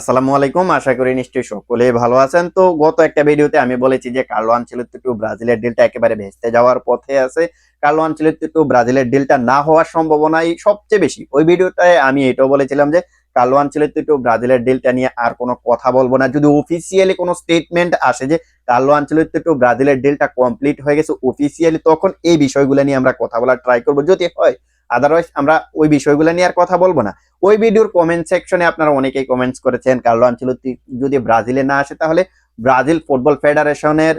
আসসালামু আলাইকুম। আশা করি নিশ্চয়ই সকলে ভালো আছেন। তো গত একটা ভিডিওতে আমি বলেছি যে কার্লো আনচেলত্তি টু ব্রাজিলের ডিলটা একেবারে ভেস্তে যাওয়ার পথে আছে। কার্লো আনচেলত্তি টু ব্রাজিলের ডিলটা না হওয়ার সম্ভাবনাই সবচেয়ে বেশি। ওই ভিডিওটায় আমি এটাও বলেছিলাম যে কার্লো আনচেলত্তি টু ব্রাজিলের ডিলটা নিয়ে আর কোনো কথা বলব না। যদি অফিসিয়ালি কোনো স্টেটমেন্ট আসে যে কার্লো আনচেলত্তি টু ব্রাজিলের ডিলটা কমপ্লিট হয়ে গেছে অফিসিয়ালি তখন এই বিষয়গুলো নিয়ে আমরা কথা বলার ট্রাই করব। যদি হয় আদারওয়াইজ আমরা ওই বিষয়গুলো নিয়ে আর কথা বলব না। ওই ভিডিওর কমেন্ট সেকশনে আপনারা অনেকেই কমেন্টস করেছেন, কার্লো আনচেলত্তি যদি ব্রাজিলে না আসে, তাহলে ব্রাজিল ফুটবল ফেডারেশনের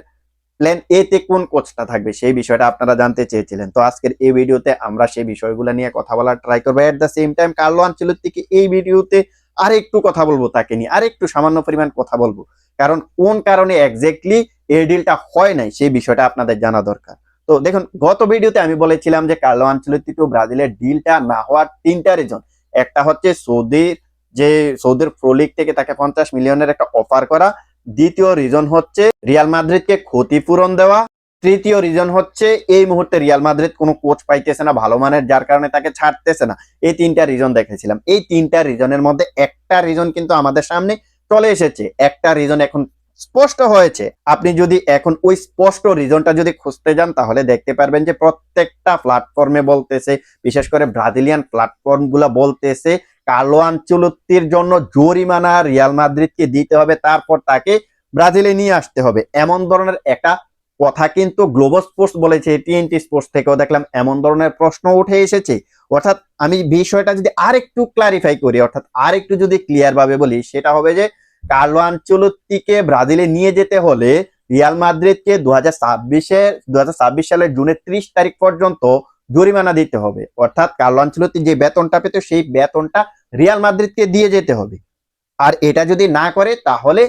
প্ল্যান এ তে কোন কোচটা থাকবে? সেই বিষয়টা আপনারা জানতে চেয়েছিলেন। তো আজকের এই ভিডিওতে আমরা সেই বিষয়গুলো নিয়ে কথা বলার ট্রাই করব। At the same time Carlo আনচেলত্তিকে এই ভিডিওতে আর একটু কথা বলব তাকে নিয়ে। আর একটু সামান্য পরিমাণ কথা বলব। কারণ কোন কারণে এক্স্যাক্টলি এই ডিলটা হয় নাই, সেই বিষয়টা আপনাদের জানা দরকার। তো দেখুন, গত ভিডিওতে আমি বলেছিলাম যে কার্লো আনচেলত্তি টু ব্রাজিলের ডিলটা না হওয়ার তিনটা রিজন একটা হচ্ছে সৌদির যে সৌদির প্রো লিগ থেকে তাকে পঞ্চাশ মিলিয়নের একটা অফার করা। দ্বিতীয় রিজন হচ্ছে রিয়াল মাদ্রিদকে ক্ষতিপূরণ দেওয়া। তৃতীয় রিজন হচ্ছে এই মুহূর্তে রিয়াল মাদ্রিদ কোনো কোচ পাইতেছে না, ভালো মানের, যার কারণে তাকে ছাড়তেছে না। এই তিনটা রিজন দেখেছিলাম। এই তিনটা রিজনের মধ্যে একটা রিজন কিন্তু আমাদের সামনে চলে এসেছে। একটা রিজন এখন স্পষ্ট হয়েছে। আপনি যদি এখন ওই স্পষ্ট রিজনটা যদি খুঁজতে যান, তাহলে দেখতে পারবেন যে প্রত্যেকটা প্ল্যাটফর্মে বলতেছে, বিশেষ করে ব্রাজিলিয়ান প্ল্যাটফর্মগুলা বলতেছে, কালো আঞ্চলত্তির জন্য জরিমানা রিয়াল মাদ্রিদকে দিতে হবে, তারপর তাকে ব্রাজিলে নিয়ে আসতে হবে। এমন ধরনের একটা কথা কিন্তু গ্লোবাল স্পোর্টস বলেছে টিএনটি স্পোর্টস থেকেও দেখলাম, এমন ধরনের প্রশ্ন উঠে এসেছে। অর্থাৎ আমি বিষয়টা যদি আরেকটু ক্লারিফাই করি, অর্থাৎ আরেকটু যদি ক্লিয়ার ভাবে বলি, সেটা হবে যে কার্লো আঞ্চলত্তিকে ব্রাজিলে নিয়ে যেতে হলে রিয়াল মাদ্রিদকে দু হাজার ছাব্বিশে দু সালের জুনের ত্রিশ তারিখ পর্যন্ত জরিমানা দিতে হবে। অর্থাৎ কার্লো আঞ্চলত্তি যে বেতনটা পেত, সেই বেতনটা রিয়াল মাদ্রিদকে দিয়ে যেতে হবে। আর এটা যদি না করে, তাহলে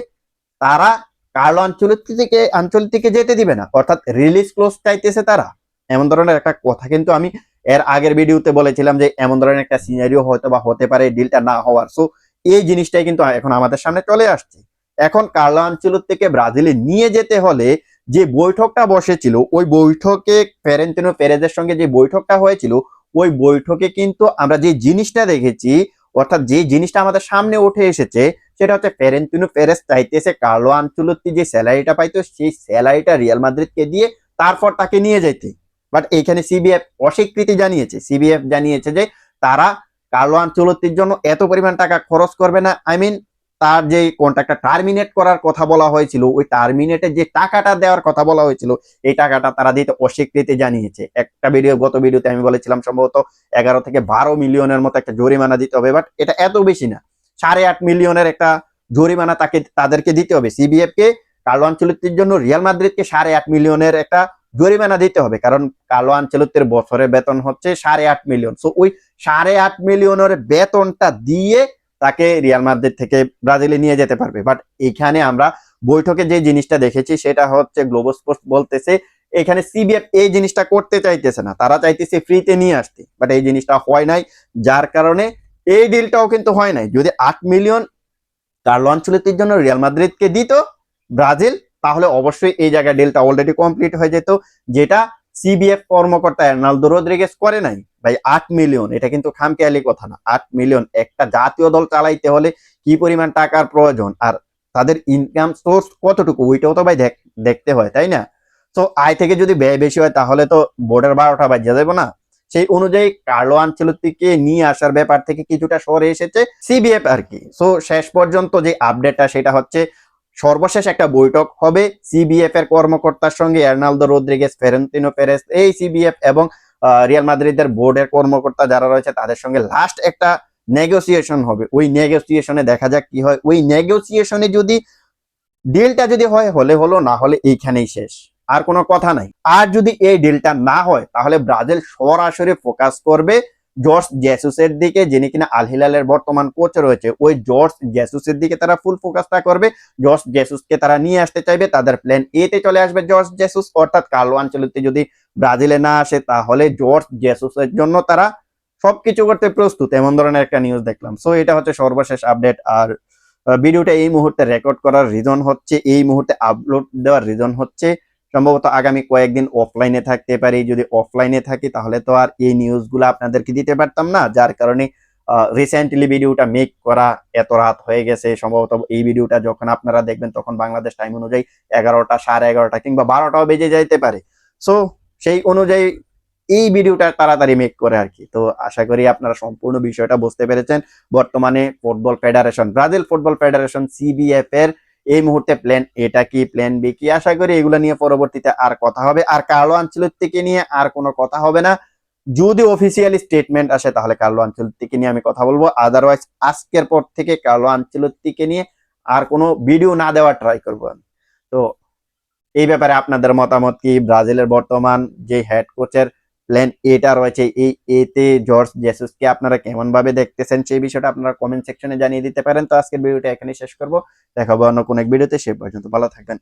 তারা কার্লো আঞ্চলত্তি থেকে আঞ্চলত্তিকে যেতে দিবে না। অর্থাৎ রিলিজ ক্লোজ চাইতেছে তারা। এমন ধরনের একটা কথা কিন্তু আমি এর আগের ভিডিওতে বলেছিলাম যে, এমন ধরনের একটা সিনারিও হয়তো বা হতে পারে ডিলটা না হওয়ার। সো এই জিনিসটাই কিন্তু এখন আমাদের সামনে চলে আসছে। এখন কার্লো আঞ্চলত্তিকে ব্রাজিলে নিয়ে যেতে হলে যে বৈঠকটা বসেছিল, ওই বৈঠকে ফেরেন্তিনো পেরেজের সঙ্গে যে বৈঠকটা হয়েছিল, ওই বৈঠকে কিন্তু আমরা যে জিনিসটা দেখেছি, অর্থাৎ যে জিনিসটা আমাদের সামনে উঠে এসেছে, সেটা হচ্ছে ফেরেন্তিনো পেরেস চাইতেছে কার্লো আঞ্চলত্তি যে স্যালারিটা পাইতো, সেই স্যালারিটা রিয়াল মাদ্রিদকে দিয়ে তারপর তাকে নিয়ে যেতে। বাট এইখানে সিবিএফ অস্বীকৃতি জানিয়েছে। সিবিএফ জানিয়েছে যে তারা কার্লো আঞ্চলত্তির জন্য এত পরিমাণ টাকা খরচ করবে না। আই মিন তার যে কন্ট্রাক্টটা টার্মিনেট করার কথা বলা হয়েছিল, ওই টার্মিনেটের যে টাকাটা দেওয়ার কথা বলা হয়েছিল, এই টাকাটা তারা দিতে অস্বীকৃতি জানিয়েছে। একটা ভিডিও গত ভিডিওতে আমি বলেছিলাম সম্ভবত এগারো থেকে বারো মিলিয়নের মতো একটা জরিমানা দিতে হবে বাট এটা এত বেশি না। সাড়ে আট মিলিয়নের একটা জরিমানা তাকে, তাদেরকে দিতে হবে। সিবিএফ কে কার্লো আঞ্চলত্তির জন্য রিয়াল মাদ্রিদকে সাড়ে আট মিলিয়নের একটা জরিমানা দিতে হবে, কারণ কালো আঞ্চলত্বের বছরের বেতন হচ্ছে সাড়ে আট মিলিয়ন। সো ওই সাড়ে আট মিলিয়নের বেতনটা দিয়ে তাকে রিয়াল মাদ্রিদ থেকে ব্রাজিলে নিয়ে যেতে পারবে। বাট এখানে আমরা বৈঠকে যে জিনিসটা দেখেছি সেটা হচ্ছে গ্লোবাল স্পোর্টস বলতেছে, এখানে সিবিএফ এই জিনিসটা করতে চাইতেছে না। তারা চাইতেছে ফ্রিতে নিয়ে আসতে। বাট এই জিনিসটা হয় নাই, যার কারণে এই ডিলটাও কিন্তু হয় নাই। যদি আট মিলিয়ন তার লঞ্চলতির জন্য রিয়াল মাদ্রিদকে দিত ব্রাজিল, তাহলে অবশ্যই এই জায়গায় ডিলটা অলরেডি কমপ্লিট হয়ে যেত, যেটা সিবিএফ কর্মকর্তা এর্নালদো রদ্রিগেস করে নাই? ভাই, আট মিলিয়ন। এটা কিন্তু খামখেয়ালি কথা না। আট মিলিয়ন। একটা জাতীয় দল চালাইতে হলে কি পরিমাণ টাকার প্রয়োজন? আর তাদের ইনকাম সোর্স কতটুকু? ওইটাও তো ভাই দেখতে হয়, তাই না? তো আয় থেকে যদি ব্যয় বেশি হয়, তাহলে তো বোর্ডের বারোটা বাজিয়ে যাব না। সেই অনুযায়ী কার্লো আঞ্চলতিকে নিয়ে আসার ব্যাপার থেকে কিছুটা সরে এসেছে সিবিএফ আর কি। সো শেষ পর্যন্ত যে আপডেটটা সেটা হচ্ছে সর্বশেষ একটা বৈঠক হবে সিবিএফ এর কর্মকর্তার সঙ্গে এর্নালদো রদ্রিগেস ফেরেন্তিনো পেরেস এই সিবিএফ এবং রিয়াল মাদ্রিদের বোর্ডের কর্মকর্তা যারা রয়েছে তাদের সঙ্গে লাস্ট একটা নেগোসিয়েশন হবে। ওই নেগোসিয়েশনে দেখা যাক কি হয়। ওই নেগোসিয়েশনে যদি ডিলটা যদি হয়, হলে হলো, না হলে এইখানেই শেষ। আর কোনো কথা নাই। আর যদি এই ডিলটা না হয়, তাহলে ব্রাজিল সরাসরি ফোকাস করবে জর্জ জেসুসের দিকে, যিনি কিনা আল হিলালের বর্তমান কোচ রয়েছে, ওই জর্জ জেসুসের দিকে তারা ফুল ফোকাসটা করবে। জর্জ জেসুসকে তারা নিয়ে আসতে চাইবে, তাদের প্ল্যান এ তে চলে আসবে জর্জ জেসুস। অর্থাৎ কার্লো আঞ্চলিতে যদি ব্রাজিলে না আসে, তাহলে জর্জ জেসুসের জন্য তারা সবকিছু করতে প্রস্তুত, এমন ধরনের একটা নিউজ দেখলাম। সো এটা হচ্ছে সর্বশেষ আপডেট আর ভিডিওটা এই মুহূর্তে রেকর্ড করার রিজন হচ্ছে, এই মুহূর্তে আপলোড দেওয়ার রিজন হচ্ছে সম্ভবত আগামী কয়েকদিন অফলাইনে থাকতে পারি। যদি অফলাইনে থাকি, তাহলে তো আর এই নিউজগুলো আপনাদেরকে দিতে পারতাম না। যার কারণে রিসেন্টলি ভিডিওটা মেক করা এত রাত হয়ে গেছে। সম্ভবত এই ভিডিওটা যখন আপনারা দেখবেন, তখন বাংলাদেশ টাইম অনুযায়ী এগারোটা, সাড়ে এগারোটা কিংবা বারোটাও বেজে যাইতে পারে। সো সেই অনুযায়ী এই ভিডিওটা তাড়াতাড়ি মেক করে আর কি। তো আশা করি আপনারা সম্পূর্ণ বিষয়টা বুঝতে পেরেছেন। বর্তমানে football federation Brazil football federation CBF এর এই মুহূর্তে প্ল্যান এটা কি প্ল্যান বি কি? আশা করি এগুলো নিয়ে পরবর্তীতে আর কথা হবে। আর কার্লো আঞ্চলিককে নিয়ে আর কোনো কথা হবে না। যদি অফিসিয়ালি স্টেটমেন্ট আসে, তাহলে কার্লো আঞ্চলিককে নিয়ে আমি কথা বলব। আদারওয়াইজ আজকের পর থেকে কার্লো আঞ্চলিককে নিয়ে আর কোনো ভিডিও না দেওয়ার ট্রাই করব আমি। তো এই ব্যাপারে আপনাদের মতামত কি? ব্রাজিলের বর্তমান যে হেড কোচের প্ল্যান এটা রয়েছে, এই এতে জর্জ জেসুসকে আপনারা কেমন ভাবে দেখতেছেন সেই বিষয়টা আপনারা কমেন্ট সেকশনে জানিয়ে দিতে পারেন তো আজকের ভিডিওটা এখানে শেষ করব দেখাবো অন্য কোনো এক ভিডিওতে, সে পর্যন্ত ভালো থাকবেন।